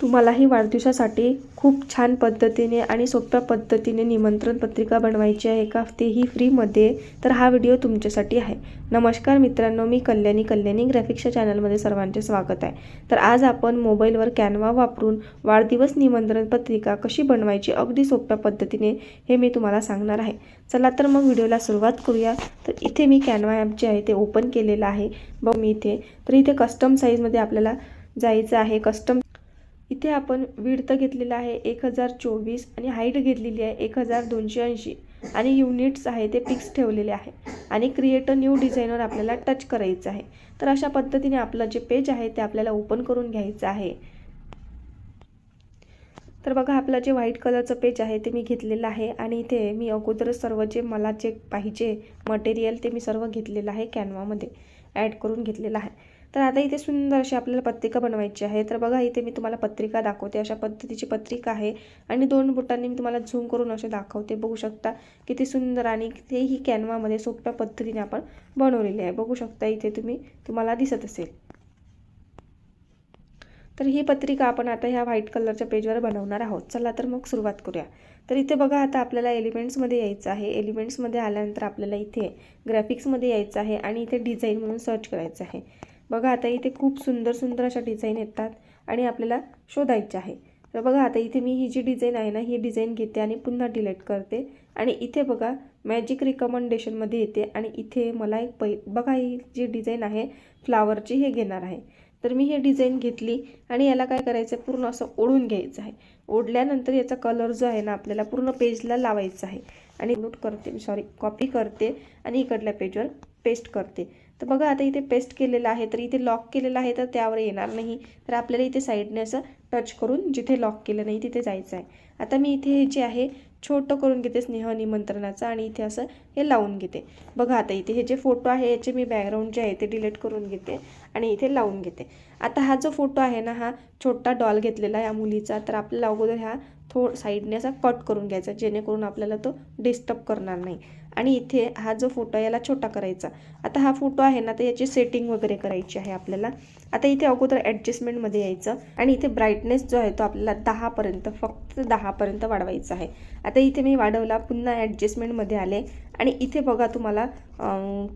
तुम्हालाही वाढदिवसासाठी खूप छान पद्धतीने आणि सोप्या पद्धतीने निमंत्रण पत्रिका बनवायची आहे. का तेही फ्रीमध्ये. तर हा व्हिडिओ तुमच्यासाठी आहे. नमस्कार मित्रांनो मी कल्याणी कल्याणी ग्राफिक्सच्या चॅनलमध्ये सर्वांचे स्वागत आहे. तर आज आपण मोबाईलवर कॅनवा वापरून वाढदिवस निमंत्रण पत्रिका कशी बनवायची अगदी सोप्या पद्धतीने हे मी तुम्हाला सांगणार आहे. चला तर मग व्हिडिओला सुरुवात करूया. तर इथे मी कॅनवा ॲप जे आहे ते ओपन केलेलं आहे. बघ मी इथे. तर इथे कस्टम साईजमध्ये आपल्याला जायचं आहे. कस्टम इथे आपण विड्थ घेतलेला आहे एक हजार चोवीस आणि हाईट घेतलेली आहे एक हजार दोनशे ऐंशी. आणि युनिट्स आहे ते फिक्स ठेवलेले आहे. आणि क्रिएट अ न्यू डिझाईनवर आपल्याला टच करायचं आहे. तर अशा पद्धतीने आपलं जे पेज आहे ते आपल्याला ओपन करून घ्यायचं आहे. तर बघा आपलं जे व्हाईट कलरचं पेज आहे ते मी घेतलेलं आहे. आणि इथे मी अगोदरच सर्व जे मला जे पाहिजे मटेरियल ते मी सर्व घेतलेलं आहे कॅनवामध्ये ॲड करून घेतलेलं आहे. तर आता इथे सुंदर अशी आपल्याला पत्रिका बनवायची आहे. तर बघा इथे मी तुम्हाला पत्रिका दाखवते. अशा पद्धतीची पत्रिका आहे. आणि दोन बोटांनी मी तुम्हाला झूम करून असे दाखवते. बघू शकता किती सुंदर आणि तेही कॅनवामध्ये सोप्या पद्धतीने आपण बनवलेली आहे. बघू शकता इथे तुम्ही तुम्हाला दिसत असेल. तर ही पत्रिका आपण आता ह्या व्हाईट कलरच्या पेजवर बनवणार आहोत. चला तर मग सुरुवात करूया. तर इथे बघा आता आपल्याला एलिमेंट्समध्ये यायचं आहे. एलिमेंट्समध्ये आल्यानंतर आपल्याला इथे ग्राफिक्समध्ये यायचं आहे आणि इथे डिझाईन म्हणून सर्च करायचं आहे. बघा आता इथे खूप सुंदर सुंदर अशा डिझाईन येतात आणि आपल्याला शोधायचे आहे. तर बघा आता इथे मी ही जी डिझाईन आहे ना ही डिझाईन घेते आणि पुन्हा डिलीट करते. आणि इथे बघा मॅजिक रिकमेंडेशनमध्ये येते आणि इथे मला एक पै बघा ही जी डिझाईन आहे फ्लावरची हे घेणार आहे. तर मी हे डिझाईन घेतली आणि याला काय करायचं आहे पूर्ण असं ओढून घ्यायचं आहे. ओढल्यानंतर याचा कलर जो आहे ना आपल्याला पूर्ण पेजला लावायचा आहे. आणि नोट करते सॉरी कॉपी करते आणि इकडल्या पेजवर पेस्ट करते. तर बघा आता इथे पेस्ट केलेलं आहे तर इथे लॉक केलेलं आहे तर त्यावर येणार नाही. तर आपल्याला इथे साईडने असं टच करून जिथे लॉक केलं नाही तिथे जायचं आहे. आता मी इथे हे जे आहे छोटं करून घेते स्नेह निमंत्रणाचं आणि इथे असं हे लावून घेते. बघा आता इथे हे जे फोटो आहे याचे मी बॅकग्राऊंड जे आहे ते डिलीट करून घेते आणि इथे लावून घेते. आता हा जो फोटो आहे ना हा छोटा डॉल घेतलेला या मुलीचा तर आपल्याला अगोदर ह्या थो साईडने असा कट करून घ्यायचा जेणेकरून आपल्याला तो डिस्टर्ब करणार नाही. आणि इथे हा जो फोटो याला छोटा करायचा. आता हा फोटो आहे ना तर याची सेटिंग वगैरे करायची आहे आपल्याला. आता इथे अगोदर ॲडजस्टमेंटमध्ये यायचं आणि इथे ब्राईटनेस जो आहे तो आपल्याला दहापर्यंत फक्त दहापर्यंत वाढवायचा आहे. आता इथे मी वाढवला पुन्हा ॲडजस्टमेंटमध्ये आले. आणि इथे बघा तुम्हाला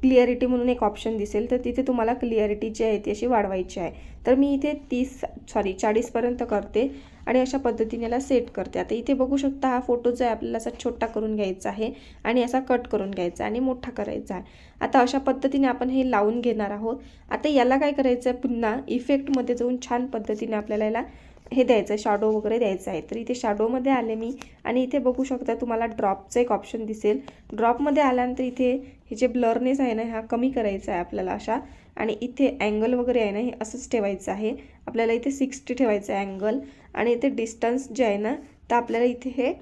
क्लिअरिटी म्हणून एक ऑप्शन दिसेल. तर तिथे तुम्हाला क्लिअरिटी जी आहे ती अशी वाढवायची आहे. तर मी इथे तीस सॉरी चाळीसपर्यंत करते आणि अशा पद्धतीने याला सेट करते. आता इथे बघू शकता हा फोटो जो आहे आपल्याला असा छोटा करून घ्यायचा आहे आणि असा कट करून घ्यायचा आणि मोठा करायचा आहे. आता अशा पद्धतीने आपण हे लावून घेणार आहोत. आता याला काय करायचं आहे पुन्हा इफेक्टमध्ये जाऊन छान पद्धतीने आपल्याला याला हे द्यायचं आहे शॅडो वगैरे द्यायचं आहे. तर इथे शॅडोमध्ये आले मी आणि इथे बघू शकता तुम्हाला ड्रॉपचं एक ऑप्शन दिसेल. ड्रॉपमध्ये आल्यानंतर इथे हे जे ब्लरनेस आहे ना हा कमी करायचा आहे आपल्याला अशा. आणि इथे अँगल वगैरे आहे ना हे असंच ठेवायचं आहे. आपल्याला इथे सिक्स्टी ठेवायचं आहे अँगल आणि इथे डिस्टन्स जे आहे ना तर आपल्याला इथे हे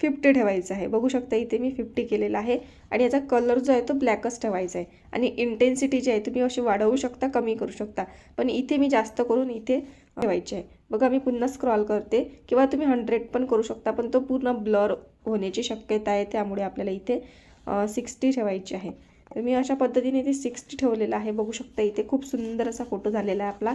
फिफ्टी ठेवायचं आहे. बघू शकता इथे मी फिफ्टी केलेला आहे. आणि याचा कलर जो आहे तो ब्लॅकच ठेवायचा आहे. आणि इंटेन्सिटी जी आहे तुम्ही अशी वाढवू शकता कमी करू शकता. पण इथे मी जास्त करून इथे ठेवायचे आहे. बघा मी पुन्हा स्क्रॉल करते. किंवा तुम्ही हंड्रेड पण करू शकता पण तो पूर्ण ब्लर होण्याची शक्यता आहे त्यामुळे आपल्याला इथे सिक्स्टी ठेवायची आहे. तर मी अशा पद्धतीने इथे सिक्स्टी ठेवलेलं आहे. बघू शकता इथे खूप सुंदर असा फोटो झालेला आहे आपला.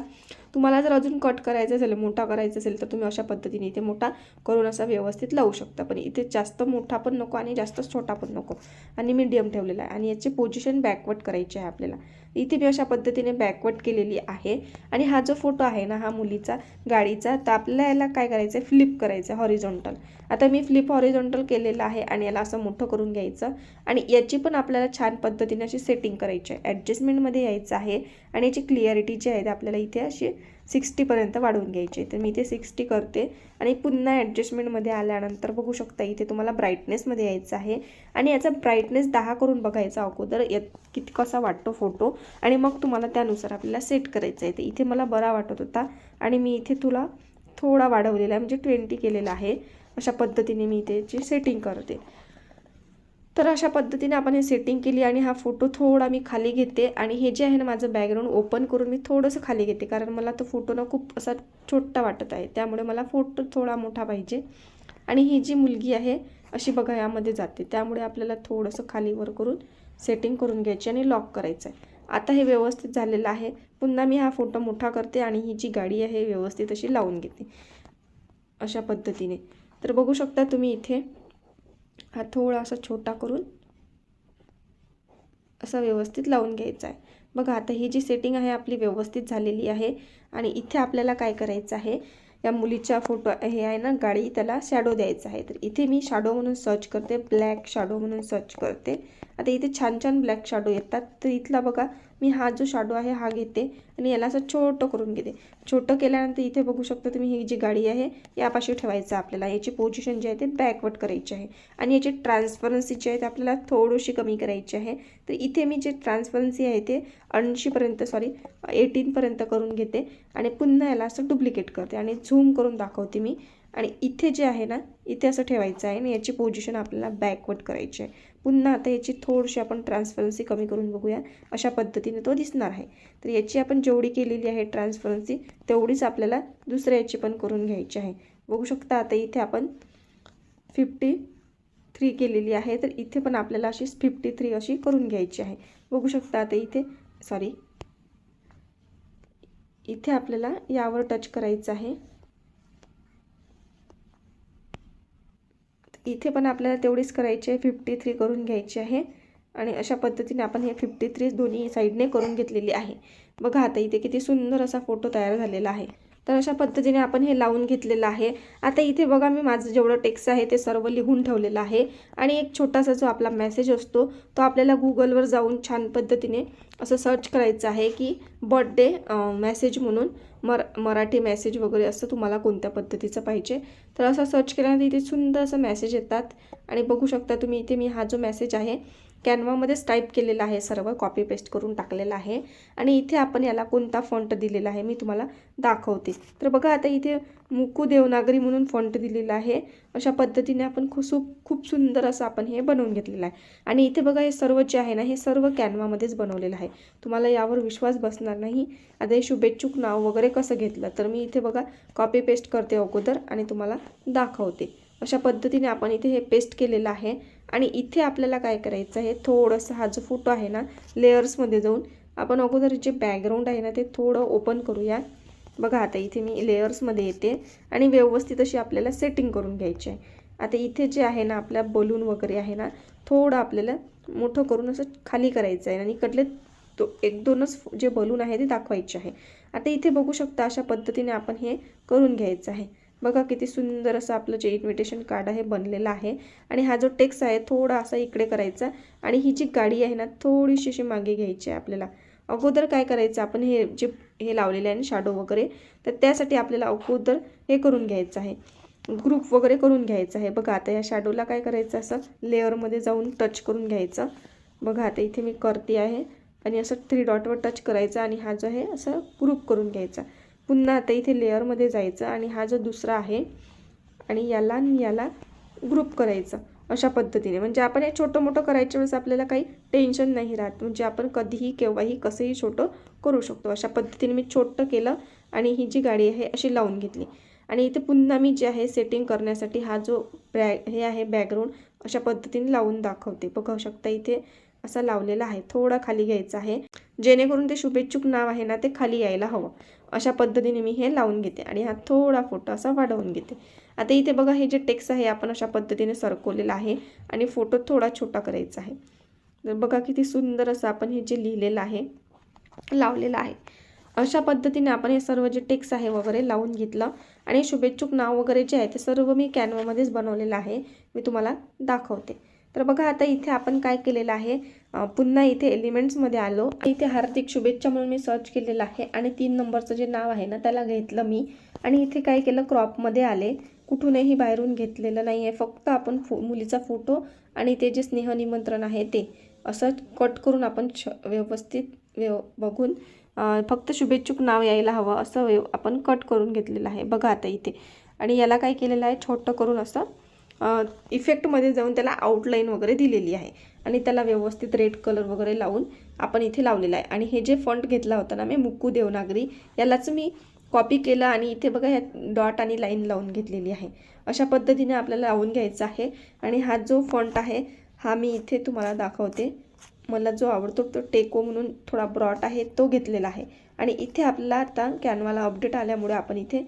तुम्हाला जर अजून कट करायचं असेल मोठा करायचा असेल तर तुम्ही अशा पद्धतीने इथे मोठा करून असा व्यवस्थित लावू शकता. पण इथे जास्त मोठा पण नको आणि जास्त छोटा पण नको. आणि मीडियम ठेवलेला आहे. आणि याची पोझिशन बॅकवर्ड करायची आहे आपल्याला. इथे मी अशा पद्धतीने बॅकवर्ड केलेली आहे. आणि हा जो फोटो आहे ना हा मुलीचा गाडीचा तर आपल्याला याला काय करायचं आहे फ्लिप करायचं आहे हॉरिझॉन्टल आता मी फ्लिप हॉरिझॉन्टल केलेलं आहे आणि याला असं मोठं करून घ्यायचं. आणि याची पण आपल्याला छान पद्धतीने अशी सेटिंग करायची आहे. ॲडजस्टमेंटमध्ये यायचं आहे. आणि याची क्लिअरिटी जी आहे ते आपल्याला इथे अशी सिक्स्टीपर्यंत वाढवून घ्यायचे. तर मी इथे सिक्स्टी करते. आणि पुन्हा ॲडजस्टमेंटमध्ये आल्यानंतर बघू शकता इथे तुम्हाला ब्राईटनेसमध्ये यायचं आहे. आणि याचा ब्राईटनेस दहा करून बघायचा अगोदर यात किती कसा वाटतो फोटो आणि मग तुम्हाला त्यानुसार आपल्याला सेट करायचं आहे. तर इथे मला बरा वाटत होता. आणि मी इथे तुला थोडा वाढवलेला आहे म्हणजे ट्वेंटी केलेला आहे. अशा पद्धतीने मी इथे सेटिंग करते. तर अशा पद्धतीने आपण हे सेटिंग केली आणि हा फोटो थोडा मी खाली घेते आणि हे जे आहे ना माझं बॅकग्राऊंड ओपन करून मी थोडंसं खाली घेते. कारण मला तो फोटो ना खूप असा छोटा वाटत आहे. त्यामुळे मला फोटो थोडा मोठा पाहिजे. आणि ही जी मुलगी आहे अशी बघा यामध्ये जाते. त्यामुळे आपल्याला थोडंसं खालीवर करून सेटिंग करून घ्यायची आणि लॉक करायचं आहे आता हे व्यवस्थित झालेलं आहे. पुन्हा मी हा फोटो मोठा करते आणि ही जी गाडी आहे व्यवस्थित अशी लावून घेते. अशा पद्धतीने. तर बघू शकता तुम्ही इथे हा थोडा असा छोटा करून असा व्यवस्थित लावून घ्यायचा आहे. बघा आता ही जी सेटिंग आहे आपली व्यवस्थित झालेली आहे. आणि इथे आपल्याला काय करायचं आहे या मुलीचा फोटो हे आहे ना गाडी त्याला शॅडो द्यायचा आहे. तर इथे मी शॅडो म्हणून सर्च करते ब्लॅक शॅडो म्हणून सर्च करते. आता इथे छान छान ब्लॅक शॅडो येतात. तर इथला बघा मी हा जो शाडो आहे हा घेते आणि याला असं छोटं करून घेते. छोटं केल्यानंतर इथे बघू शकता तुम्ही ही जी गाडी आहे यापाशी ठेवायचं आपल्याला. याची पोझिशन जी आहे ते बॅकवर्ड करायची आहे. आणि याची ट्रान्सपरन्सी जी आहे ते आपल्याला थोडीशी कमी करायची आहे. तर इथे मी जे ट्रान्सपरन्सी आहे ते ऐंशीपर्यंत सॉरी एटीनपर्यंत करून घेते. आणि पुन्हा याला असं डुप्लिकेट करते. आणि झूम करून दाखवते मी. आणि इथे जे आहे ना इथे असं ठेवायचं आहे आणि याची पोझिशन आपल्याला बॅकवर्ड करायची आहे. पुन्हा आता याची थोडीशी आपण ट्रान्सपरन्सी कमी करून बघूया. अशा पद्धतीने तो दिसणार आहे. तर याची आपण जेवढी केलेली आहे ट्रान्सपरन्सी तेवढीच आपल्याला दुसऱ्या याची पण करून घ्यायची आहे. बघू शकता आता इथे आपण फिफ्टी थ्री केलेली आहे. तर इथे पण आपल्याला अशी फिफ्टी थ्री अशी करून घ्यायची आहे. बघू शकता आता इथे सॉरी इथे आपल्याला यावर टच करायचं आहे. इथे पण आपल्याला तेवढीच करायची आहे. फिफ्टी थ्री करून घ्यायची आहे. आणि अशा पद्धतीने आपण हे फिफ्टी थ्री दोन्ही साईडने करून घेतलेली आहे. बघा आता इथे किती सुंदर असा फोटो तयार झालेला आहे. तर अशा पद्धतीने आपण हे लावून घेतलेलं आहे. आता इथे बघा मी माझं जेवढं टेक्स्ट आहे ते सर्व लिहून ठेवलेलं आहे. आणि एक छोटासा जो आपला मेसेज असतो तो आपल्याला गुगलवर जाऊन छान पद्धतीने असं सर्च करायचं आहे की बर्थडे मेसेज म्हणून मर मराठी मेसेज वगैरे असं तुम्हाला कोणत्या पद्धतीचं पाहिजे. तर असं सर्च केल्यानंतर इथे सुंदर असं मेसेज येतात. आणि बघू शकता तुम्ही इथे मी हा जो मेसेज आहे कॅनवामध्येच टाईप केलेला आहे सर्व कॉपी पेस्ट करून टाकलेला आहे. आणि इथे आपण याला कोणता फॉन्ट दिलेला आहे मी तुम्हाला दाखवते. तर बघा आता इथे मुकू देवनागरी म्हणून फॉन्ट दिलेला आहे. अशा पद्धतीने आपण खूप खूप सुंदर असं आपण हे बनवून घेतलेलं आहे. आणि इथे बघा हे सर्व जे आहे ना हे सर्व कॅनवामध्येच बनवलेलं आहे. तुम्हाला यावर विश्वास बसणार नाही. आता हे शुभेच्छुक नाव वगैरे कसं घेतलं? तर मी इथे बघा कॉपी पेस्ट करते अगोदर आणि तुम्हाला दाखवते. अशा पद्धतीने आपण इथे हे पेस्ट केलेलं आहे. आणि इथे आपल्याला काय करायचं आहे? थोडंसं हा जो फोटो आहे ना लेयर्समध्ये जाऊन आपण अगोदर जे बॅकग्राऊंड आहे ना ते थोडं ओपन करूया. बघा आता इथे मी लेयर्समध्ये येते. आणि व्यवस्थित अशी आपल्याला सेटिंग करून घ्यायची आहे. आता इथे जे आहे ना आपल्या बलून वगैरे आहे ना थोडं आपल्याला मोठं करून असं खाली करायचं आहे. आणि इकडले तो एक दोनच जे बलून आहे ते दाखवायचे आहे. आता इथे बघू शकता अशा पद्धतीने आपण हे करून घ्यायचं आहे. बघा किती सुंदर असं आपलं जे इन्व्हिटेशन कार्ड आहे बनलेलं आहे. आणि हा जो टेक्स आहे थोडा असा इकडे करायचा आणि ही जी गाडी आहे ना थोडीशी अशी मागे घ्यायची आहे आपल्याला. अगोदर काय करायचं आपण हे जे हे लावलेले आहे ना शाडो वगैरे तर त्यासाठी आपल्याला अगोदर हे करून घ्यायचं आहे. ग्रुप वगैरे करून घ्यायचं आहे. बघा आता या शॅडोला काय करायचं असं लेअरमध्ये जाऊन टच करून घ्यायचं. बघा आता इथे मी करते आहे. आणि असं थ्री डॉटवर टच करायचं आणि हा जो आहे असं ग्रुप करून घ्यायचा. पुन्हा आता इथे लेअरमध्ये जायचं आणि हा जो दुसरा आहे आणि याला आणि याला ग्रुप करायचं अशा पद्धतीने. म्हणजे आपण हे छोटं मोठं करायच्या वेळेस आपल्याला काही टेन्शन नाही राहत. म्हणजे आपण कधीही केव्हाही कसंही छोटं करू शकतो. अशा पद्धतीने मी छोटं केलं आणि ही जी गाडी आहे अशी लावून घेतली. आणि इथे पुन्हा मी जे आहे सेटिंग करण्यासाठी हा जो बॅ हे आहे बॅकग्राऊंड अशा पद्धतीने लावून दाखवते. बघू शकता इथे असा लावलेला आहे. थोडा खाली घ्यायचा आहे. जेणेकरून ते शुभेच्छुक नाव आहे ना ते खाली यायला हवं. अशा पद्धतीने मी हे लावून घेते आणि हा थोडा फोटो असा वाढवून घेते. आता इथे बघा हे जे टेक्स्ट आहे आपण अशा पद्धतीने सरकवलेलं आहे आणि फोटो थोडा छोटा करायचा आहे. तर बघा किती सुंदर असं आपण हे जे लिहिलेलं आहे लावलेलं आहे. अशा पद्धतीने आपण हे सर्व जे टेक्स आहे वगैरे लावून घेतलं आणि शुभेच्छुक नाव वगैरे जे आहे ते सर्व मी कॅनवामध्येच बनवलेलं आहे. मी तुम्हाला दाखवते. तर बघा आता इथे आपण काय केलेलं आहे? पुन्हा इथे एलिमेंट्समध्ये आलो. इथे हार्दिक शुभेच्छा म्हणून मी सर्च केलेलं आहे आणि तीन नंबरचं जे नाव आहे ना त्याला घेतलं मी. आणि इथे काय केलं क्रॉपमध्ये आले. कुठूनही बाहेरून घेतलेलं नाही आहे फक्त आपण फो मुलीचा फोटो आणि ते जे स्नेह निमंत्रण आहे ते. असं कट करून आपण छ व्यवस्थित व्यव बघून फक्त शुभेच्छुक नाव यायला हवं असं व्यव आपण कट करून घेतलेलं आहे. बघा आता इथे. आणि याला काय केलेलं आहे? छोटं करून असं इफेक्टमध्ये जाऊन त्याला आउटलाईन वगैरे दिलेली आहे. आणि त्याला व्यवस्थित रेड कलर वगैरे लावून आपण इथे लावलेला आहे. आणि हे जे फंट घेतला होता ना मी मुक्कू देवनागरी यालाच मी कॉपी केलं आणि इथे बघा ह्या डॉट आणि लाईन लावून घेतलेली आहे. अशा पद्धतीने आपल्याला लावून घ्यायचं आहे. आणि हा जो फंट आहे हा मी इथे तुम्हाला दाखवते. मला जो आवडतो तो टेको म्हणून थोडा ब्रॉट आहे तो घेतलेला आहे. आणि इथे आपल्याला आता कॅनवाला अपडेट आल्यामुळे आपण इथे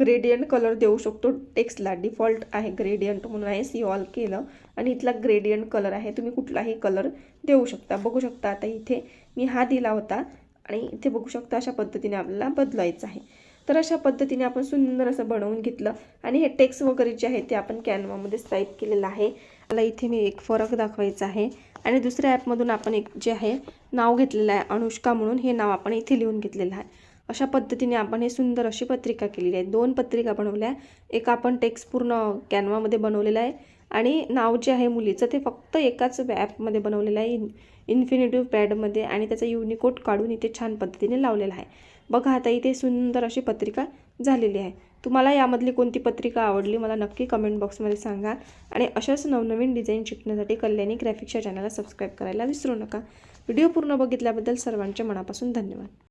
ग्रेडियंट कलर देऊ शकतो. टेक्स्टला डिफॉल्ट आहे ग्रेडियंट म्हणून आहे सी ऑल केलं. आणि इथला ग्रेडियंट कलर आहे तुम्ही कुठलाही कलर देऊ शकता. बघू शकता आता इथे मी हा दिला होता आणि इथे बघू शकता अशा पद्धतीने आपल्याला बदलायचं आहे. तर अशा पद्धतीने आपण सुंदर असं बनवून घेतलं. आणि हे टेक्स्ट वगैरे जे आहे ते आपण कॅनवामध्ये टाईप केलेलं आहे. मला इथे मी एक फरक दाखवायचा आहे. आणि दुसऱ्या ॲपमधून आपण एक जे आहे नाव घेतलेलं आहे अनुष्का म्हणून हे नाव आपण इथे लिहून घेतलेलं आहे. अशा पद्धतीने आपण हे सुंदर अशी पत्रिका केलेली आहे. दोन पत्रिका बनवल्या एक आपण टेक्स्ट पूर्ण कॅनवामध्ये बनवलेलं आहे आणि नाव जे आहे मुलीचं ते फक्त एकाच ॲपमध्ये बनवलेलं आहे. इन इन्फिनिटिव्ह पॅडमध्ये आणि त्याचा युनिकोड काढून इथे छान पद्धतीने लावलेला आहे. बघा आता इथे सुंदर अशी पत्रिका झालेली आहे. तुम्हाला यामधली कोणती पत्रिका आवडली मला नक्की कमेंट बॉक्समध्ये सांगा. आणि अशाच नवनवीन डिझाईन शिकण्यासाठी कल्याणी ग्रॅफिक्सच्या चॅनलला सबस्क्राईब करायला विसरू नका. व्हिडिओ पूर्ण बघितल्याबद्दल सर्वांच्या मनापासून धन्यवाद.